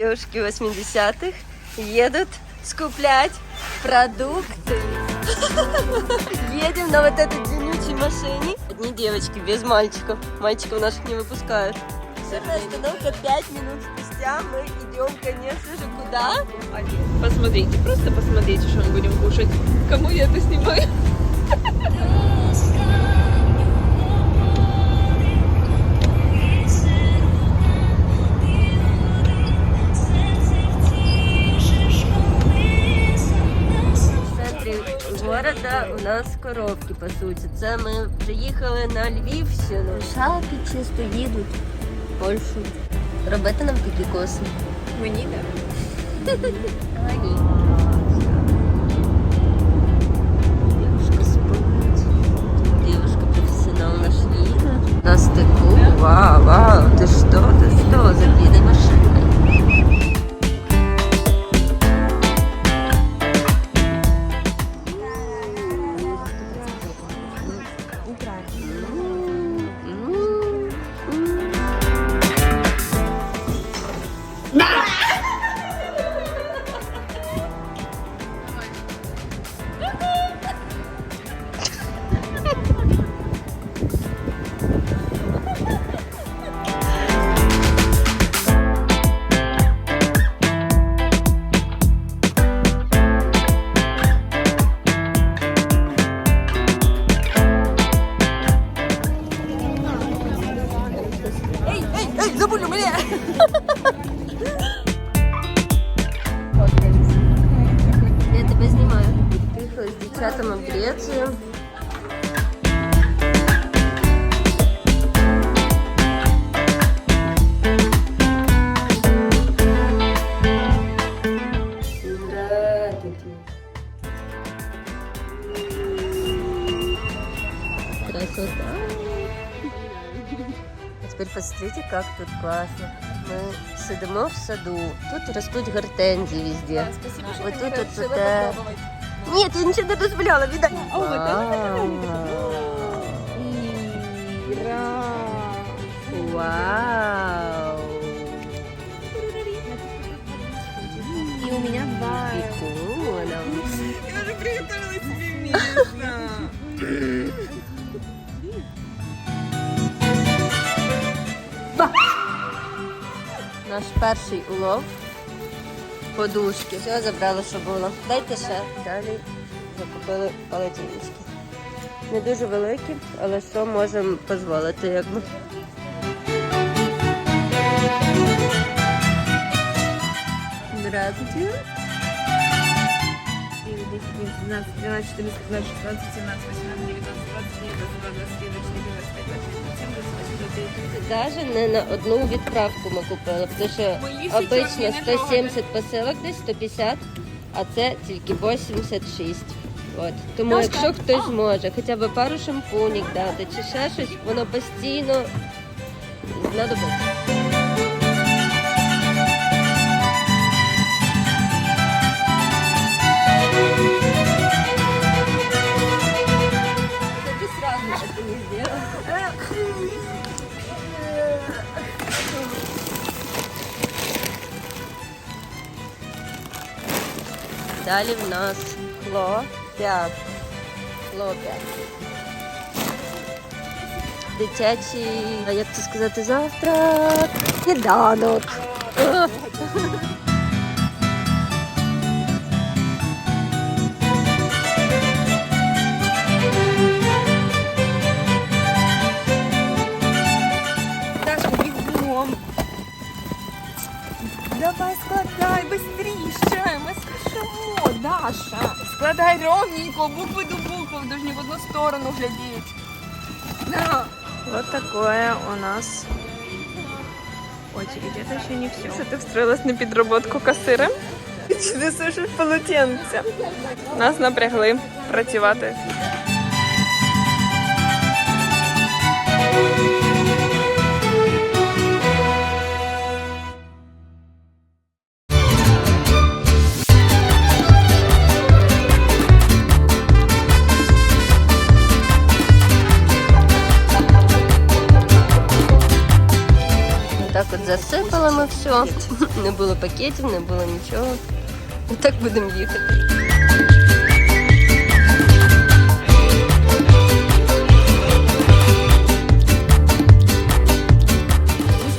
Девушки 80-х едут скуплять продукты. Едем на вот этой длиннючей машине. Одни девочки, без мальчиков. Мальчиков наших не выпускают. Первая остановка 5 минут спустя. Мы идем, конечно же, куда? Посмотрите, просто посмотрите, что мы будем кушать. Кому я это снимаю? коровки пасуться. Це ми приїхали на Львівщину. Шалки чисто їдуть в Польщу. Робити нам такі коси. Мені так. А Я как тут классно. Мы сидимо в саду. Тут растут гортензии везде. Спасибо, що Вот тут вот это... Нет, я ничего не дозволяла, видать. А, вот Вау. Наш перший улов. Подушки. Все забрали, що було. Дайте ще. Далі закупили полотенечки. Не дуже великі, але що можемо дозволити, якби. Здравствуйте. 12, 12, 14, 15, 16, 17, 18, 19, 20, 22, 23, 24, 25, 26, 27, 28, 29, 30. Даже не на одну відправку ми купили, тому що обично не 170 посилок десь 150, а це тільки 86. От. Тому Дашка, якщо хтось зможе хоча б пару шампунів дати чи ще щось, воно постійно знадобиться. Далі в нас хлоп'я. Хлоп'я. Дитячий, а як це сказати, завтрак? Сніданок. Складай ровненько, букви до букв, даже не в одну сторону глядіть. Да. Вот такое у нас очередь. Это еще не все. Что ты встроилась на підроботку касиром? Чи ти сушиш полотенце? Нас напрягли працювати. От засипали ми все. Не було пакетів, не було нічого. І так будемо їхати.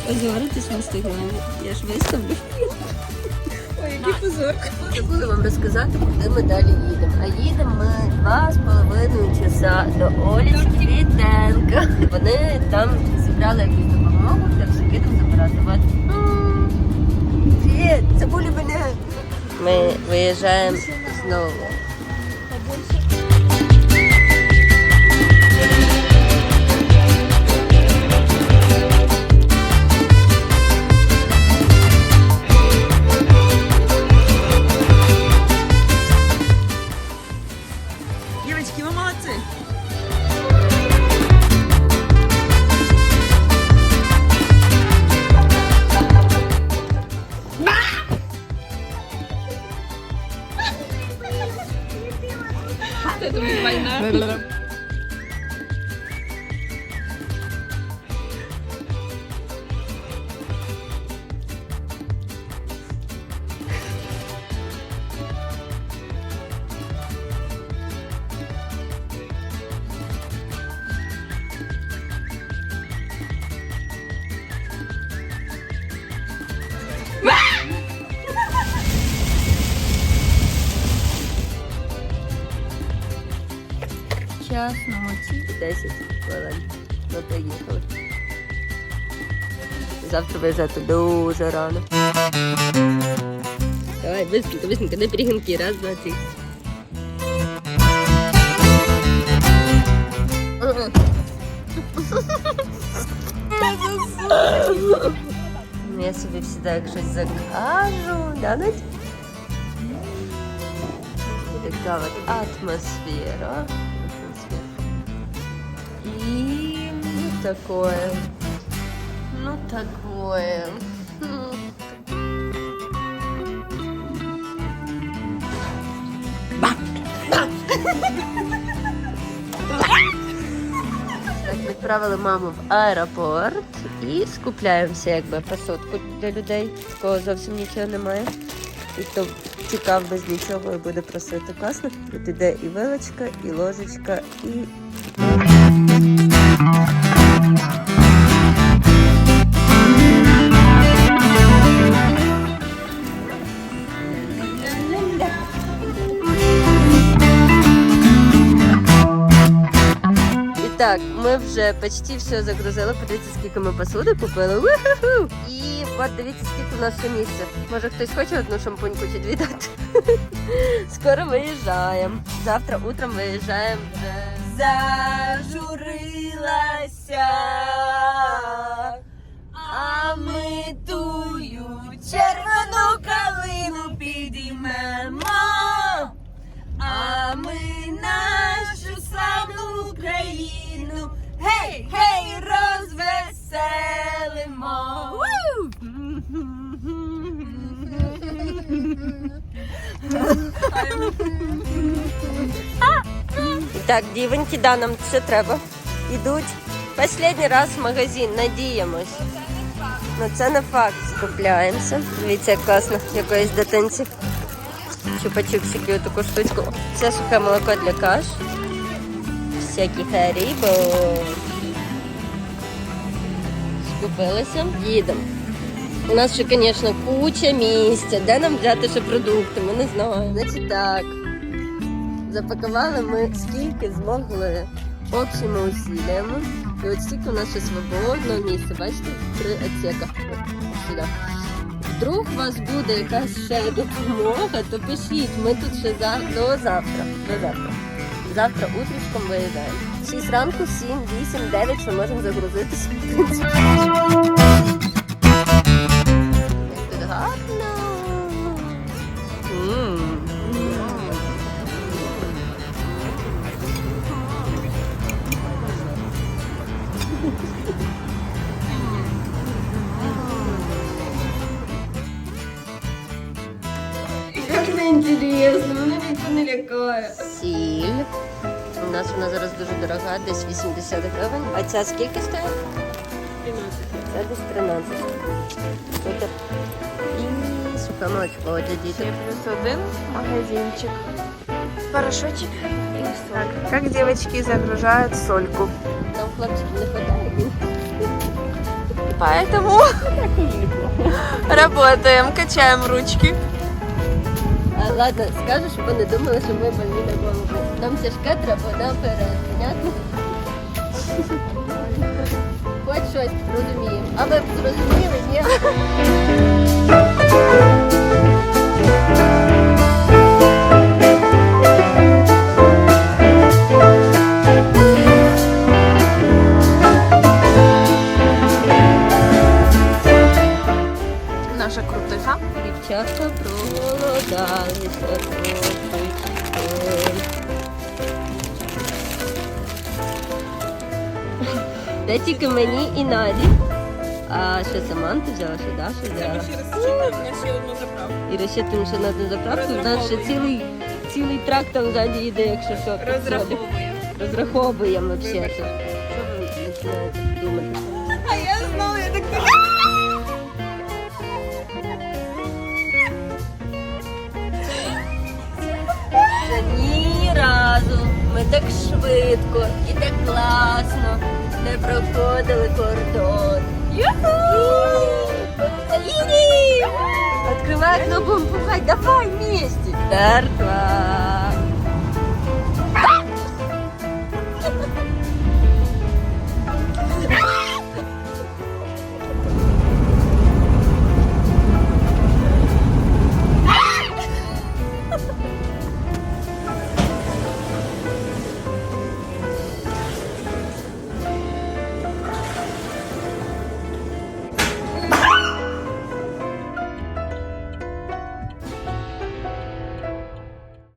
Позоритись в інстаграмі. Я ж виставлю. Ой, який позор. Забула вам розказати, куди ми далі їдемо. А їдемо ми два з половиною часа до Олічки Вітенка. Вони там зібрали якусь допомогу, де все їдемо забирати. Привіт, забули мене. Ми виїжджаємо знову. de tu. Час ночі. 10 хвилин. Ми приїхали. Завтра виїжджати дуже рано. Давай, быстренько, быстренько, на перегонки. Раз, два, три. Ну, я собі завжди як щось закажу, да, Надь? Така от атмосфера. Такое. Ну такое. Так, відправили маму в аеропорт і скупляємося якби посадку для людей, в кого зовсім нічого немає. І хто тікав без нічого і буде просити класно. Тут іде і вилочка, і ложечка, і так, ми вже почти все загрузили. Подивіться, скільки ми посуди купили. Уху! І от дивіться, скільки у нас ще місця. Може хтось хоче одну шампуньку чи дві дати? Скоро виїжджаємо. Завтра утром виїжджаємо вже. Зажурилася, а ми тую червону калину підіймемо. Гей, гей, розвеселимо. Так, дівоньки, да, нам все треба. Ідуть. Последній раз в магазин, надіємось. Ну це не факт. Скупляємося. Дивіться, як класно, якоїсь дитинці. Чупа-чупсики, отаку штучку. Це сухе молоко для каш. Всякі харібо. Скупилися. Їдемо. У нас ще, звісно, куча місця. Де нам взяти ще продукти? Ми не знаємо. Значить так. Запакували ми скільки змогли общими усиллями. І от стільки у нас ще свободного місця. Бачите, три отсека. Вдруг у вас буде якась ще допомога, то пишіть. Ми тут ще за... до завтра. До завтра. Завтра утречком виїжджаємо. 6 ранку, 7, 8, 9, що можемо загрузитися. неинтересно, мене ніхто не лякає. Сіль. У нас вона зараз дуже дорога, десь 80 гривень. А ця скільки стоїть? Це десь 13. Супер. І сука молочко для діток. плюс один магазинчик. Порошочек и соль. Как девочки загружают сольку. Там хлопчиків не хватає. Поэтому работаем, качаем ручки. Ладно, скажу, щоб вони думали, що ми больні на голову. Нам тяжке треба наперед, понятно? Хоч щось розуміємо. А ви б зрозуміли, ні? Мені і Наді. А ще Саманта взяла, що Даша взяла. ще раз на ще одну заправку. І розчитуємо ще на одну заправку. У нас ще цілий, цілий трак там ззаді йде, якщо що. Розраховує. Розраховуємо все. Що що ви починаєте думати? Ми так швидко і так класно не проходили кордон. Юху! Открывай кнопку, давай вместе! Церква!